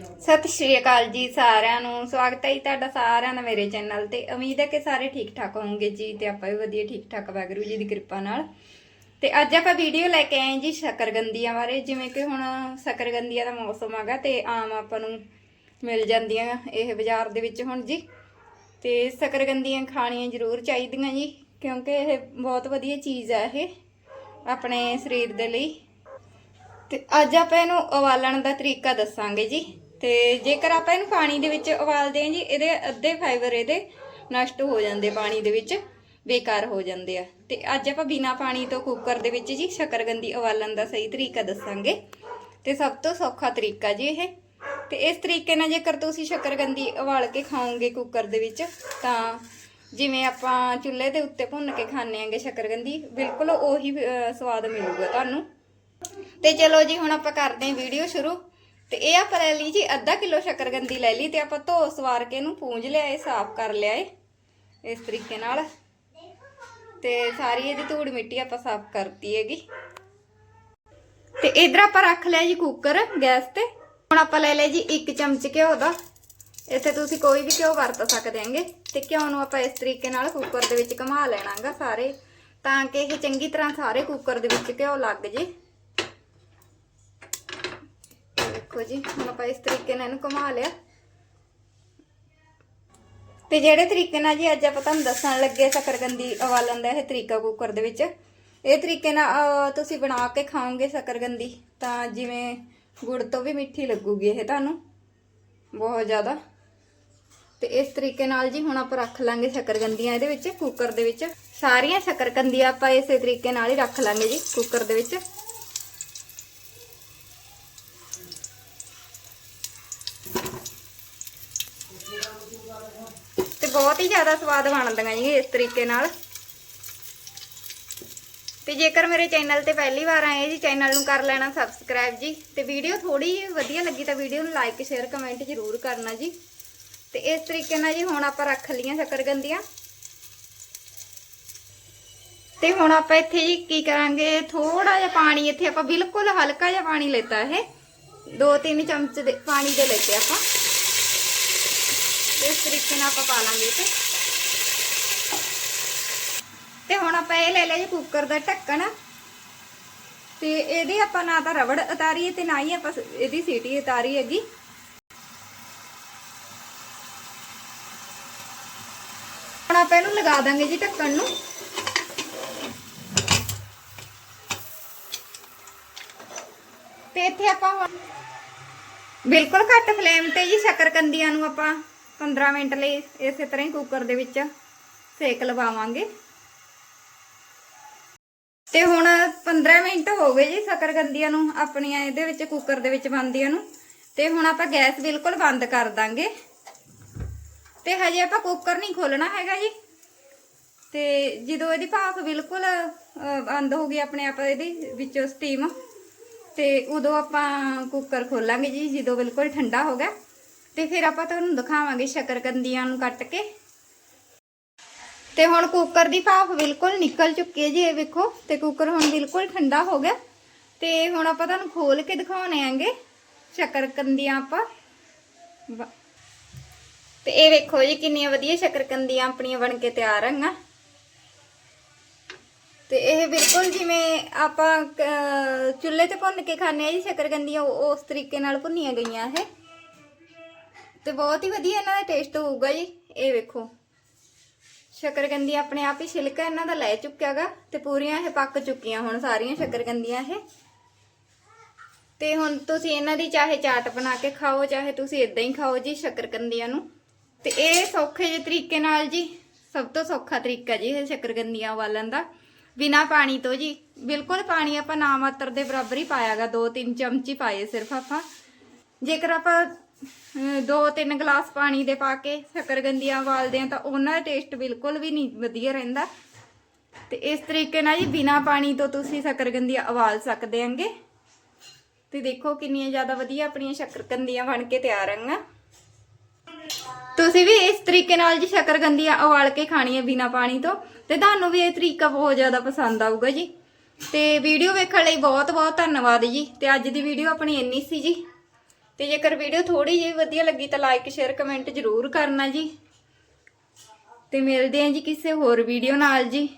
ਸਤਿ ਸ਼੍ਰੀ ਅਕਾਲ ਜੀ ਸਾਰਿਆਂ ਨੂੰ। ਸਵਾਗਤ ਹੈ ਜੀ ਤੁਹਾਡਾ ਸਾਰਿਆਂ ਦਾ ਮੇਰੇ ਚੈਨਲ ਤੇ। ਉਮੀਦ ਹੈ ਕਿ ਸਾਰੇ ਠੀਕ ਠਾਕ ਹੋਵੋਗੇ ਜੀ ਤੇ ਆਪਾਂ ਵੀ ਵਧੀਆ ਠੀਕ ਠਾਕ ਵਾਹਿਗੁਰੂ ਜੀ ਦੀ ਕਿਰਪਾ ਨਾਲ। ਤੇ ਅੱਜ ਆਪਾਂ ਵੀਡੀਓ ਲੈ ਕੇ ਆਏ ਜੀ ਸ਼ਕਰਗੰਦੀਆਂ ਬਾਰੇ। ਜਿਵੇਂ ਕਿ ਹੁਣ ਸ਼ਕਰਗੰਦੀਆਂ ਦਾ ਮੌਸਮ ਹੈਗਾ ਤੇ ਆਮ ਆਪਾਂ ਨੂੰ ਮਿਲ ਜਾਂਦੀਆਂ ਇਹ ਬਾਜ਼ਾਰ ਦੇ ਵਿੱਚ ਹੁਣ ਜੀ। ਤੇ ਸ਼ਕਰਗੰਦੀਆਂ ਖਾਣੀਆਂ ਜ਼ਰੂਰ ਚਾਹੀਦੀਆਂ ਜੀ, ਕਿਉਂਕਿ ਇਹ ਬਹੁਤ ਵਧੀਆ ਚੀਜ਼ ਹੈ ਇਹ ਆਪਣੇ ਸਰੀਰ ਦੇ ਲਈ। ਤੇ ਅੱਜ ਆਪਾਂ ਇਹਨੂੰ ਉਬਾਲਣ ਦਾ ਤਰੀਕਾ ਦੱਸਾਂਗੇ ਜੀ। ਤੇ ਜੇਕਰ ਆਪਾਂ ਇਹਨੂੰ ਪਾਣੀ ਦੇ ਵਿੱਚ ਉਬਾਲਦੇ ਹਾਂ ਜੀ, ਇਹਦੇ ਅੱਧੇ ਫਾਈਬਰ ਇਹਦੇ ਨਸ਼ਟ ਹੋ ਜਾਂਦੇ ਪਾਣੀ ਦੇ ਵਿੱਚ, ਬੇਕਾਰ ਹੋ ਜਾਂਦੇ ਆ। ਤੇ ਅੱਜ ਆਪਾਂ ਬਿਨਾ ਪਾਣੀ ਤੋਂ ਕੁੱਕਰ ਦੇ ਵਿੱਚ ਜੀ ਸ਼ਕਰਗੰਦੀ ਉਬਾਲਣ ਦਾ ਸਹੀ ਤਰੀਕਾ ਦੱਸਾਂਗੇ। ਤੇ ਸਭ ਤੋਂ ਸੌਖਾ ਤਰੀਕਾ ਜੀ ਇਹ। ਤੇ ਇਸ ਤਰੀਕੇ ਨਾਲ ਜੇਕਰ ਤੁਸੀਂ ਸ਼ਕਰਗੰਦੀ ਉਬਾਲ ਕੇ ਖਾਓਗੇ ਕੁੱਕਰ ਦੇ ਵਿੱਚ, ਤਾਂ ਜਿਵੇਂ ਆਪਾਂ ਚੁੱਲ੍ਹੇ ਦੇ ਉੱਤੇ ਭੁੰਨ ਕੇ ਖਾਂਦੇ ਆਂਗੇ ਸ਼ਕਰਗੰਦੀ, ਬਿਲਕੁਲ ਉਹੀ ਸਵਾਦ ਮਿਲੂਗਾ ਤੁਹਾਨੂੰ। ਤੇ ਚਲੋ ਜੀ, ਹੁਣ ਆਪਾਂ ਕਰਦੇ ਹਾਂ ਵੀਡੀਓ ਸ਼ੁਰੂ। ਤੇ ਇਹ ਆਪਾਂ ਲੈ ਲਈ ਜੀ, ਅੱਧਾ ਕਿਲੋ ਸ਼ਕਰਗੰਦੀ ਲੈ ਲਈ ਤੇ ਆਪਾਂ ਧੋ ਸਵਾਰ ਕੇ ਇਹਨੂੰ ਪੂੰਝ ਲਿਆ ਇਹ, ਸਾਫ਼ ਕਰ ਲਿਆ ਏ ਇਸ ਤਰੀਕੇ ਨਾਲ। ਤੇ ਸਾਰੀ ਇਹਦੀ ਧੂੜ ਮਿੱਟੀ ਆਪਾਂ ਸਾਫ਼ ਕਰਤੀ ਹੈਗੀ। ਤੇ ਇਧਰ ਆਪਾਂ ਰੱਖ ਲਿਆ ਜੀ ਕੁੱਕਰ ਗੈਸ ਤੇ। ਹੁਣ ਆਪਾਂ ਲੈ ਲਿਆ ਜੀ 1 ਚਮਚ ਘਿਓ ਦਾ। ਇੱਥੇ ਤੁਸੀਂ ਕੋਈ ਵੀ ਘਿਓ ਵਰਤ ਸਕਦੇ ਹੈਗੇ, ਤੇ ਘਿਓ ਨੂੰ ਆਪਾਂ ਇਸ ਤਰੀਕੇ ਨਾਲ ਕੁੱਕਰ ਦੇ ਵਿੱਚ ਘੁਮਾ ਲੈਣਾਗਾ ਸਾਰੇ, ਤਾਂ ਕਿ ਇਹ ਚੰਗੀ ਤਰ੍ਹਾਂ ਸਾਰੇ ਕੁੱਕਰ ਦੇ ਵਿੱਚ ਘਿਓ ਲੱਗ ਜੇ। ਦੇਖੋ ਜੀ, ਹੁਣ ਆਪਾਂ ਇਸ ਤਰੀਕੇ ਨਾਲ ਇਹਨੂੰ ਘੁਮਾ ਲਿਆ। ਤੇ ਜਿਹੜੇ ਤਰੀਕੇ ਨਾਲ ਜੀ ਅੱਜ ਆਪਾਂ ਤੁਹਾਨੂੰ ਦੱਸਣ ਲੱਗੇ ਸ਼ਕਰਗੰਦੀ ਉਬਾਲਣ ਦਾ ਇਹ ਤਰੀਕਾ ਕੁੱਕਰ ਦੇ ਵਿੱਚ, ਇਹ ਤਰੀਕੇ ਨਾਲ ਤੁਸੀਂ ਬਣਾ ਕੇ ਖਾਓਗੇ ਸ਼ਕਰਗੰਦੀ, ਤਾਂ ਜਿਵੇਂ ਗੁੜ ਤੋਂ ਵੀ ਮਿੱਠੀ ਲੱਗੂਗੀ ਇਹ ਤੁਹਾਨੂੰ, ਬਹੁਤ ਜ਼ਿਆਦਾ। ਤੇ ਇਸ ਤਰੀਕੇ ਨਾਲ ਜੀ ਹੁਣ ਆਪਾਂ ਰੱਖ ਲਾਂਗੇ ਸ਼ਕਰਗੰਦੀਆਂ ਇਹਦੇ ਵਿੱਚ ਕੁੱਕਰ ਦੇ ਵਿੱਚ। ਸਾਰੀਆਂ ਸ਼ਕਰਕੰਦੀਆਂ ਆਪਾਂ ਇਸੇ ਤਰੀਕੇ ਨਾਲ ਹੀ ਰੱਖ ਲਾਂਗੇ ਜੀ ਕੁੱਕਰ ਦੇ ਵਿੱਚ। ਬਹੁਤ ਹੀ ਜ਼ਿਆਦਾ ਸਵਾਦ ਬਣਦੀਆਂ ਜੀ ਇਸ ਤਰੀਕੇ ਨਾਲ। ਤੇ ਜੇਕਰ ਮੇਰੇ ਚੈਨਲ ਤੇ ਪਹਿਲੀ ਵਾਰ ਆਏ ਜੀ, ਚੈਨਲ ਨੂੰ ਕਰ ਲੈਣਾ ਸਬਸਕ੍ਰਾਈਬ ਜੀ। ਤੇ ਵੀਡੀਓ ਥੋੜੀ ਵਧੀਆ ਲੱਗੀ ਤਾਂ ਵੀਡੀਓ ਨੂੰ ਲਾਈਕ ਸ਼ੇਅਰ ਕਮੈਂਟ ਜ਼ਰੂਰ ਕਰਨਾ ਜੀ। ਤੇ ਇਸ ਤਰੀਕੇ ਨਾਲ ਜੀ ਹੁਣ ਆਪਾਂ ਰੱਖ ਲਈਆਂ ਸ਼ਕਰਗੰਦੀਆਂ। ਤੇ ਹੁਣ ਆਪਾਂ ਇੱਥੇ ਜੀ ਕੀ ਕਰਾਂਗੇ ਥੋੜਾ ਜਿਹਾ ਪਾਣੀ ਇੱਥੇ ਆਪਾਂ ਬਿਲਕੁਲ ਹਲਕਾ ਜਿਹਾ ਪਾਣੀ ਲੈਤਾ ਇਹ। 2-3 ਚਮਚ ਦੇ ਪਾਣੀ ਦੇ ਲੈਤੇ ਆਪਾਂ। ਇਸ ਤਰੀਕੇ ਨਾਲ ਆਪਾਂ ਪਾ ਲਾਂਗੇ ਤੇ। ਤੇ ਹੁਣ ਆਪਾਂ ਇਹ ਲੈ ਲਿਆ ਜੀ ਕੁੱਕਰ ਦਾ ਢੱਕਣ। ਤੇ ਇਹਦੀ ਆਪਾਂ ਨਾ ਤਾਂ ਰਬੜ ਉਤਾਰੀਏ ਤੇ ਨਾ ਹੀ ਆਪਾਂ ਇਹਦੀ ਸੀਟੀ ਉਤਾਰੀ ਹੈਗੀ। ਹੁਣ ਆਪਾਂ ਇਹਨੂੰ ਲਗਾ ਦਾਂਗੇ ਜੀ ਢੱਕਣ ਨੂੰ। ਤੇ ਇੱਥੇ ਆਪਾਂ ਹੁਣ ਬਿਲਕੁਲ ਘੱਟ ਫਲੇਮ ਤੇ ਜੀ ਸ਼ਕਰਕੰਦੀਆਂ ਨੂੰ ਆਪਾਂ 15 ਮਿੰਟ ਲਈ ਇਸੇ ਤਰ੍ਹਾਂ ਹੀ ਕੁੱਕਰ ਦੇ ਵਿੱਚ ਸੇਕ ਲਵਾਵਾਂਗੇ। ਤੇ ਹੁਣ 15 ਮਿੰਟ ਹੋ ਗਏ ਜੀ ਸਕਰਗੰਦੀਆਂ ਨੂੰ, ਆਪਣੀਆਂ ਇਹਦੇ ਵਿੱਚ ਕੁੱਕਰ ਦੇ ਵਿੱਚ ਬੰਦੀਆਂ ਨੂੰ। ਤੇ ਹੁਣ ਆਪਾਂ ਗੈਸ ਬਿਲਕੁਲ ਬੰਦ ਕਰ ਦਾਂਗੇ। ਤੇ ਹਜੇ ਆਪਾਂ ਕੁੱਕਰ ਨਹੀਂ ਖੋਲਣਾ ਹੈਗਾ ਜੀ। ਤੇ ਜਦੋਂ ਇਹਦੀ ਭਾਫ ਬਿਲਕੁਲ ਬੰਦ ਹੋ ਗਈ ਆਪਣੇ ਆਪ ਇਹਦੀ ਵਿੱਚੋਂ ਸਟੀਮ ਤੇ ਉਦੋਂ ਆਪਾਂ ਕੁੱਕਰ ਖੋਲਾਂਗੇ ਜੀ, ਜਦੋਂ ਬਿਲਕੁਲ ਠੰਡਾ ਹੋ ਗਿਆ। ਤੇ ਫਿਰ ਆਪਾਂ ਤੁਹਾਨੂੰ ਦਿਖਾਵਾਂਗੇ ਸ਼ਕਰਕੰਦੀਆਂ ਨੂੰ ਕੱਟ ਕੇ। ਤੇ ਹੁਣ ਕੁੱਕਰ ਦੀ ਭਾਫ ਬਿਲਕੁਲ ਨਿਕਲ ਚੁੱਕੀ ਹੈ ਜੀ, ਇਹ ਵੇਖੋ, ਤੇ ਕੁੱਕਰ ਹੁਣ ਬਿਲਕੁਲ ਠੰਡਾ ਹੋ ਗਿਆ। ਤੇ ਹੁਣ ਆਪਾਂ ਤੁਹਾਨੂੰ ਖੋਲ ਕੇ ਦਿਖਾਉਣੇ ਆਂਗੇ ਸ਼ਕਰਕੰਦੀਆਂ ਆਪਾਂ। ਤੇ ਇਹ ਵੇਖੋ ਜੀ, ਕਿੰਨੀਆਂ ਵਧੀਆ ਸ਼ਕਰਕੰਦੀਆਂ ਆਪਣੀਆਂ ਬਣ ਕੇ ਤਿਆਰ ਹੈਗੀਆਂ। ਤੇ ਇਹ ਬਿਲਕੁਲ ਜਿਵੇਂ ਆਪਾਂ ਚੁੱਲ੍ਹੇ ਤੇ ਭੁੰਨ ਕੇ ਖਾਂਦੇ ਆ ਜੀ ਸ਼ਕਰਕੰਦੀਆਂ ਉਸ ਤਰੀਕੇ ਨਾਲ ਭੁੰਨੀਆਂ ਗਈਆਂ ਇਹ। ਤੇ ਬਹੁਤ ਹੀ ਵਧੀਆ ਇਹਨਾਂ ਦਾ ਟੇਸਟ ਹੋਊਗਾ ਜੀ। ਇਹ ਵੇਖੋ। ਸ਼ਕਰਕੰਦੀ ਆਪਣੇ ਆਪ ਹੀ ਛਿਲਕਾ ਇਹਨਾਂ ਦਾ ਲੈ ਚੁੱਕਿਆਗਾ ਤੇ ਪੂਰੀਆਂ ਇਹ ਪੱਕ ਚੁੱਕੀਆਂ ਹੁਣ ਸਾਰੀਆਂ ਸ਼ਕਰਕੰਦੀਆਂ ਇਹ। ਤੇ ਹੁਣ ਤੁਸੀਂ ਇਹਨਾਂ ਦੀ ਚਾਹੇ ਚਾਟ ਬਣਾ ਕੇ ਖਾਓ, ਚਾਹੇ ਤੁਸੀਂ ਇਦਾਂ ਹੀ ਖਾਓ ਜੀ ਸ਼ਕਰਕੰਦੀਆਂ ਨੂੰ। ਤੇ ਇਹ ਸੌਖੇ ਜਿਹੇ ਤਰੀਕੇ ਨਾਲ ਜੀ, ਸਭ ਤੋਂ ਸੌਖਾ ਤਰੀਕਾ ਜੀ ਇਹ ਸ਼ਕਰਕੰਦੀਆਂ ਉਬਾਲਣ ਦਾ। ਬਿਨਾ ਪਾਣੀ ਤੋਂ ਜੀ, ਬਿਲਕੁਲ ਪਾਣੀ ਆਪਾਂ ਨਾ ਮਾਤਰ ਦੇ ਬਰਾਬਰ ਹੀ ਪਾਇਆਗਾ 2-3 ਚਮਚੀ ਪਾਏ ਸਿਰਫ ਆਪਾਂ। ਜੇਕਰ ਆਪਾਂ 2-3 ਗਲਾਸ ਪਾਣੀ ਦੇ ਪਾ ਕੇ ਸ਼ਕਰਗੰਦੀਆਂ ਉਬਾਲਦੇ ਆ ਤਾਂ ਉਹਨਾਂ ਦਾ ਟੇਸਟ ਬਿਲਕੁਲ ਵੀ ਨਹੀਂ ਵਧੀਆ ਰਹਿੰਦਾ। ਤੇ ਇਸ ਤਰੀਕੇ ਨਾਲ ਜੀ ਬਿਨਾ ਪਾਣੀ ਤੋਂ ਤੁਸੀਂ ਸ਼ਕਰਗੰਦੀਆਂ ਉਬਾਲ ਸਕਦੇ ਆਂਗੇ ਤੇ ਦੇਖੋ ਕਿੰਨੀਆਂ ਜ਼ਿਆਦਾ ਵਧੀਆ ਆਪਣੀਆਂ ਸ਼ਕਰਕੰਦੀਆਂ ਬਣ ਕੇ ਤਿਆਰ ਹੈਗੀਆਂ ਤੁਸੀਂ ਵੀ ਇਸ ਤਰੀਕੇ ਨਾਲ ਜੀ ਸ਼ਕਰਕੰਦੀਆਂ ਉਬਾਲ ਕੇ ਖਾਣੀਆਂ ਬਿਨਾ ਪਾਣੀ ਤੋਂ ਤੇ ਤੁਹਾਨੂੰ ਵੀ ਇਹ ਤਰੀਕਾ ਬਹੁਤ ਜ਼ਿਆਦਾ ਪਸੰਦ ਆਊਗਾ ਜੀ। ਤੇ ਵੀਡੀਓ ਵੇਖਣ ਲਈ ਬਹੁਤ ਬਹੁਤ ਧੰਨਵਾਦ ਜੀ। ਤੇ ਅੱਜ ਦੀ ਵੀਡੀਓ ਆਪਣੀ ਇੰਨੀ ਸੀ ਜੀ। ਤੇ ਜੇਕਰ ਵੀਡੀਓ ਥੋੜੀ ਜਿਹੀ ਵਧੀਆ ਲੱਗੀ ਤਾਂ ਲਾਈਕ ਸ਼ੇਅਰ ਕਮੈਂਟ ਜ਼ਰੂਰ ਕਰਨਾ ਜੀ। ਤੇ ਮਿਲਦੇ ਆਂ ਜੀ ਕਿਸੇ ਹੋਰ ਵੀਡੀਓ ਨਾਲ ਜੀ।